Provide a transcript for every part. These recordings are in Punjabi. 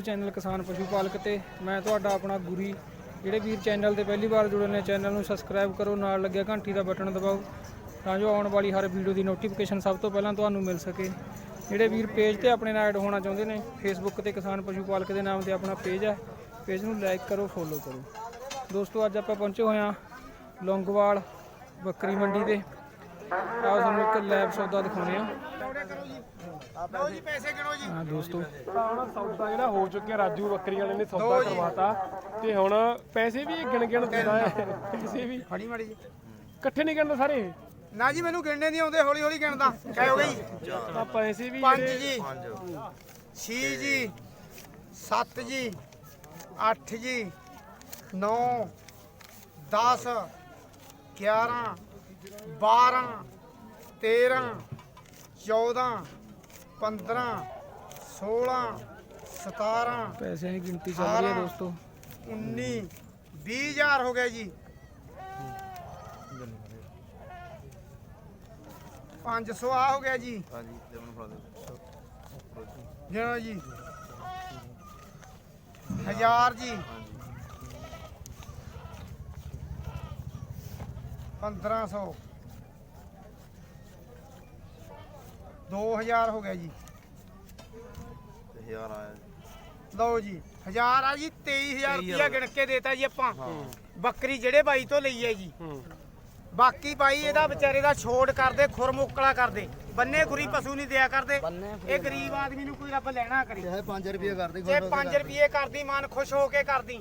YouTube ਚੈਨਲ ਕਿਸਾਨ ਪਸ਼ੂ ਪਾਲਕ ਤੇ ਮੈਂ ਤੁਹਾਡਾ ਆਪਣਾ ਗੁਰੀ। ਜਿਹੜੇ ਵੀਰ ਚੈਨਲ ਤੇ ਪਹਿਲੀ ਵਾਰ ਜੁੜੇ ਨੇ ਚੈਨਲ ਨੂੰ ਸਬਸਕ੍ਰਾਈਬ ਕਰੋ, ਨਾਲ ਲੱਗਿਆ ਘੰਟੀ ਦਾ ਬਟਨ ਦਬਾਓ, ਤਾਂ ਜੋ ਆਉਣ ਵਾਲੀ ਹਰ ਵੀਡੀਓ ਦੀ ਨੋਟੀਫਿਕੇਸ਼ਨ ਸਭ ਤੋਂ ਪਹਿਲਾਂ ਤੁਹਾਨੂੰ ਮਿਲ ਸਕੇ। ਜਿਹੜੇ ਵੀਰ ਪੇਜ ਤੇ ਆਪਣੇ ਨਾਲ ਐਡ ਹੋਣਾ ਚਾਹੁੰਦੇ ਨੇ ਫੇਸਬੁੱਕ ਤੇ ਕਿਸਾਨ ਪਸ਼ੂ ਪਾਲਕ ਦੇ ਨਾਮ ਤੇ ਆਪਣਾ ਪੇਜ ਹੈ ਪੇਜ ਨੂੰ ਲਾਈਕ ਕਰੋ ਫੋਲੋ ਕਰੋ। ਦੋਸਤੋ, ਅੱਜ ਆਪਾਂ ਪਹੁੰਚੇ ਹੋਏ ਹਾਂ ਲੌਂਗਵਾਲ ਬੱਕਰੀ ਮੰਡੀ ਤੇ। ਆਓ ਤੁਹਾਨੂੰ ਇੱਕ ਲੈਬ ਸੌਦਾ ਦਿਖਾਉਂਦੇ ਆ ਲਓ ਜੀ ਪੈਸੇ ਗਿਣੋ ਜੀ। ਹਾਂ ਦੋਸਤੋ। ਹੁਣ ਸੌਦਾ ਜਿਹੜਾ ਹੋ ਚੁੱਕਿਆ ਰਾਜੂ ਬੱਕਰੀ ਵਾਲੇ ਨੇ ਸੌਦਾ ਕਰਵਾਤਾ। ਤੇ ਹੁਣ ਪੈਸੇ ਵੀ ਗਿਣ ਗਿਣ ਦਿੰਦਾ ਹੈ। ਪੈਸੇ ਵੀ। ਫੜੀ ਮਾੜੀ ਜੀ। ਇਕੱਠੇ ਨਹੀਂ ਗਿਣਦੇ ਸਾਰੇ ਨਾ ਜੀ ਮੈਨੂੰ ਗਿਣਨੇ ਨਹੀਂ ਆਉਂਦੇ ਹੌਲੀ ਹੌਲੀ ਗਿਣਦਾ। ਕਹਿ ਹੋ ਗਈ। ਤਾਂ ਪੈਸੇ ਵੀ ਪੰਜ ਜਿਹੜੇ- ਜੀ। 6 ਜੀ। 7 ਜੀ। 8 ਜੀ। 9 10 11 12 13 14 15 16 17 ਪੈਸਿਆਂ ਦੀ ਗਿਣਤੀ ਚੱਲ ਰਹੀ ਹੈ ਦੋਸਤੋ। 19 20000 ਹੋ ਗਿਆ ਜੀ। 500 ਆ ਹੋ ਗਿਆ ਜੀ। ਹਾਂਜੀ ਜਮਨ ਫੜਾ ਦਿਓ। ਗਿਣੋ ਜੀ। 1000 ਜੀ। 1500 2000 ਹੋ ਗਿਆ ਜੀ। ਤੇ ਹਜ਼ਾਰ ਆਇਆ। ਲਓ ਜੀ 1000 ਆ ਜੀ 23000 ਰੁਪਇਆ ਗਿਣ ਕੇ ਦੇਤਾ ਜੀ ਆਪਾਂ। ਬੱਕਰੀ ਜਿਹੜੇ ਬਾਈ ਤੋਂ ਲਈ ਹੈ ਜੀ। ਹੂੰ। ਬਾਕੀ ਬਾਈ ਇਹਦਾ ਵਿਚਾਰੇ ਦਾ ਛੋੜ ਕਰਦੇ ਖੁਰਮੁਕਲਾ ਕਰਦੇ। ਬੰਨੇ ਗੁਰੀ ਪਸ਼ੂ ਨਹੀਂ ਦਿਆ ਕਰਦੇ। ਇਹ ਗਰੀਬ ਆਦਮੀ ਨੂੰ ਕੋਈ ਰੱਬ ਲੈਣਾ ਕਰੀ। ਚਾਹੇ 5 ਰੁਪਏ ਕਰ ਦੇ ਜੇ 5 ਰੁਪਏ ਕਰਦੀ। ਮਨ ਖੁਸ਼ ਹੋ ਕੇ ਕਰਦੀ।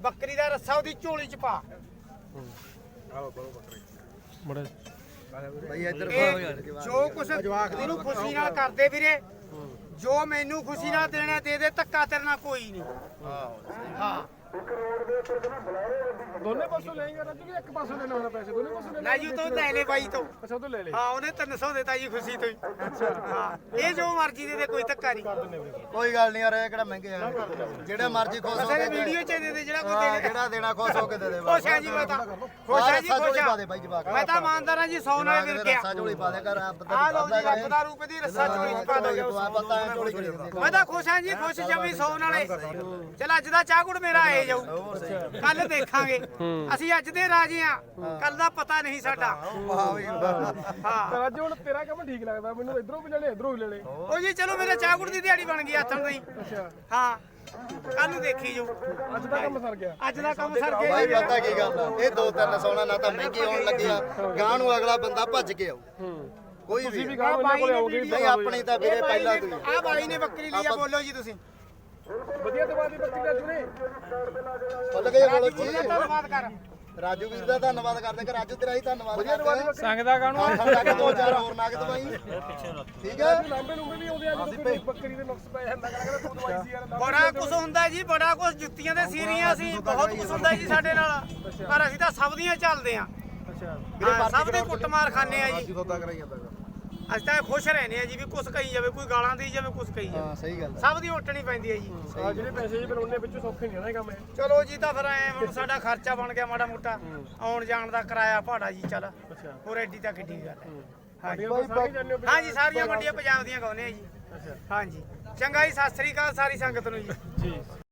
ਬੱਕਰੀ ਦਾ ਰੱਸਾ ਉਹਦੀ ਝੋਲੀ ਚ ਪਾ। ਬੜਾ ਭਾਈ ਇੱਧਰ ਜੋ ਕੁਛ ਇਹਨੂੰ ਖੁਸ਼ੀ ਨਾਲ ਕਰਦੇ ਵੀਰੇ। ਜੋ ਮੈਨੂੰ ਖੁਸ਼ੀ ਨਾਲ ਦੇਣਾ ਦੇ ਦੇ ਧੱਕਾ ਤੇਰੇ ਨਾਲ ਕੋਈ ਨਹੀਂ। ਹਾਂ। ਦੋਨੇ ਪਾਸੋਂ ਲੈਂਗੇ ਰਾਜੂ ਕਿ ਇੱਕ ਪਾਸੋਂ ਦੇਣਾ ਹੋਣਾ ਪੈਸੇ ਦੋਨੇ ਪਾਸੋਂ ਲੈ ਜੀ ਤੋਂ ਲੈ ਲੈ ਬਾਈ ਤੋਂ। ਅੱਛਾ ਉਹ ਤੋਂ ਲੈ ਲੈ। ਹਾਂ ਉਹਨੇ 300 ਦਿੱਤਾ ਜੀ ਖੁਸ਼ੀ ਤੋਂ ਹੀ। ਹਾਂ ਇਹ ਜੋ ਮਰਜ਼ੀ ਦੇ ਦੇ ਕੋਈ ਧੱਕਾ ਨਹੀਂ। ਕੋਈ ਗੱਲ ਨਹੀਂ ਯਾਰ ਇਹ ਕਿਹੜਾ ਮਹਿੰਗੇ ਆ। ਜਿਹੜੇ ਮਰਜ਼ੀ ਖੁਸ਼ ਹੋ ਅਸਲ ਕੇ ਵੀਡੀਓ ਚ ਦੇ ਦੇ ਜਿਹੜਾ ਕੋਈ ਹਾਂ, ਦੇਣਾ ਜਿਹੜਾ ਦੇਣਾ ਖੁਸ਼ ਹੋ ਕੇ ਦੇ ਦੇ। ਖੁਸ਼ ਆ ਜੀ ਮੈਂ ਤਾਂ। ਖੁਸ਼ ਆ ਜੀ ਖੁਸ਼ ਪਾ ਆ ਦੇ ਬਾਈ ਜਵਾਕ ਮੈਂ ਤਾਂ ਇਮਾਨਦਾਰ ਆ ਜੀ 100 ਨਾਲ ਮਿਲ ਗਿਆ ਰੱਸਾ ਝੋਲੀ ਪਾ ਦੇ ਕਰ ਰੱਬ ਦਾ ਆ ਲਓ ਜੀ ਰੱਬ ਦਾ ਰੂਪ ਦੀ ਰੱਸਾ ਚੋਰੀ ਚ ਪਾ ਦੋਗੇ ਪਤਾ ਹੈ ਝੋਲੀ ਕਰੀ ਦਿੰਦੇ ਮੈਂ ਤਾਂ ਖੁਸ਼ ਹਾਂ ਜੀ ਖੁਸ਼ ਜਮੀ 100 ਨਾਲੇ ਚਲ ਅੱਜ ਦਾ ਚਾਹ ਗੁੜ ਮੇਰਾ ਆਏ ਜਾਊ। ਕੱਲ ਦੇਖਾਂਗੇ। ਅਸੀਂ ਅੱਜ ਦੇ ਰਾਜੇ ਆ। ਕੱਲ ਦਾ ਪਤਾ ਨਹੀਂ ਸਾਡਾ। ਹਾਂ ਹੁਣ ਤੇਰਾ ਕੰਮ ਠੀਕ ਲੱਗਦਾ। ਮੈਨੂੰ ਇਧਰੋਂ ਵੀ ਲੈ ਲੈ ਇਧਰੋਂ ਵੀ ਲੈ ਲੈ। ਉਹ ਜੀ ਚਲੋ ਮੇਰੇ ਚਾਹ ਗੁੜ ਦੀ ਦਿਹਾੜੀ ਬਣ ਗਈ ਹੱਥਾਂ ਦੀ ਅੱਛਾ। ਹਾਂ। ਕੱਲ ਨੂੰ ਦੇਖੀ ਜਾਊ। ਅੱਜ ਦਾ ਕੰਮ ਸਰ ਗਿਆ। ਅੱਜ ਦਾ ਕੰਮ ਸਰ ਗਿਆ ਭਾਈ ਜੀ। ਪਤਾ ਕੀ ਗੱਲ ਆ। ਇਹ ਦੋ ਤਿੰਨ ਸੋਨਾ ਨਾ ਤਾਂ ਮਹਿੰਗੇ ਆਉਣ ਲੱਗਿਆ। ਗਾਂ ਨੂੰ ਅਗਲਾ ਬੰਦਾ ਭੱਜ ਕੇ ਹੂੰ। ਕੋਈ ਤੁਸੀਂ ਵੀ ਕੋਲੇ ਨਹੀਂ ਆਪਣੀ ਤਾਂ ਵੀਰੇ ਪਹਿਲਾਂ ਤੋਂ ਆ। ਬਾਈ ਨੇ ਬੱਕਰੀ ਲਈ ਆ ਬੋਲੋ ਜੀ ਤੁਸੀਂ। ਵਧੀਆ ਦਵਾ ਦੀ ਬੱਕਰੀ ਰਾਜੂ ਨੇ ਫੁੱਲ ਗਏ ਬੋਲੋ ਰਾਜੂ ਦਾ ਧੰਨਵਾਦ ਕਰ। ਰਾਜੂ ਵੀਰ ਦਾ ਧੰਨਵਾਦ ਕਰਦੇ ਕਿ ਰਾਜੂ ਤੇਰਾ ਹੀ ਧੰਨਵਾਦ ਕਰਦੇ। ਸੰਗਦਾ ਕਾਹਨੂੰ ਆ? ਸਾਡਾ ਕਿ ਦੋ ਚਾਰ ਹੋਰ ਨਗਦ ਬਾਈ। ਠੀਕ ਹੈ? ਲਾਂਬੇ ਲੂੰਬੇ ਵੀ ਆਉਂਦੇ ਆ ਜਦੋਂ ਕੋਈ ਬੱਕਰੀ ਦੇ ਨੁਕਸ ਪੈ ਜਾਂਦਾ ਕਹਿੰਦਾ ਤੂੰ ਦਵਾਈ ਸੀ ਯਾਰ ਲਾਂਬੇ ਬੜਾ ਕੁਝ ਹੁੰਦਾ ਜੀ ਬੜਾ ਕੁਝ ਜੁੱਤੀਆਂ ਦੇ ਸੀਰੀਆਂ ਸੀ ਬਹੁਤ ਕੁਝ ਹੁੰਦਾ ਜੀ ਸਾਡੇ ਨਾਲ। ਪਰ ਅਸੀਂ ਤਾਂ ਸਭ ਦੀਆਂ ਚੱਲਦੇ ਆਂ। ਅੱਛਾ। ਹਾਂ, ਸਭ ਦੇ ਕੁੱਟਮਾਰ ਖਾਂਦੇ ਆ ਜੀ। ਸੌਦਾ ਕਰਾਈ ਜਾਂਦਾ ਅਸੀਂ ਤਾਂ ਖੁਸ਼ ਰਹਿੰਦੇ ਆ ਜੀ ਵੀ ਕੁਛ ਕਹੀ ਜਾਵੇ ਕੋਈ ਗਾਲਾਂ ਦੇਈ ਜਾਵੇ ਕੁਛ ਕਹੀ ਜਾਵੇ। ਹਾਂ ਸਹੀ ਗੱਲ ਸਭ ਦੀ ਉੱਟਣੀ ਪੈਂਦੀ ਹੈ ਜੀ। ਆ ਜਿਹੜੇ ਪੈਸੇ ਜੀ ਉਹਨੇ ਵਿੱਚੋਂ ਸੌਖੇ ਨਹੀਂ ਇਹ ਕੰਮ ਇਹ। ਚਲੋ ਜੀ ਤਾਂ ਫਿਰ ਐ ਹੁਣ ਸਾਡਾ ਖਰਚਾ ਬਣ ਗਿਆ ਮਾੜਾ ਮੋਟਾ। ਆਉਣ ਜਾਣ ਦਾ ਕਿਰਾਇਆ ਭਾੜਾ ਜੀ ਚੱਲ। ਅੱਛਾ। ਹੋਰ ਐਡੀ ਤਾਂ ਕਿੱਡੀ ਗੱਲ ਹੈ। ਸਾਰੀ ਜਾਂਦੇ ਹੋ ਹਾਂ ਜੀ ਸਾਰੀਆਂ ਮੰਡੀਆਂ ਪੰਜਾਬ ਦੀਆਂ ਗਾਉਂਦੇ ਆ ਜੀ। ਅੱਛਾ। ਹਾਂ ਜੀ। ਚੰਗਾ ਜੀ ਸਤਿ ਸ੍ਰੀ ਅਕਾਲ ਸਾਰੀ ਸੰਗਤ ਨੂੰ ਜੀ। ਜੀ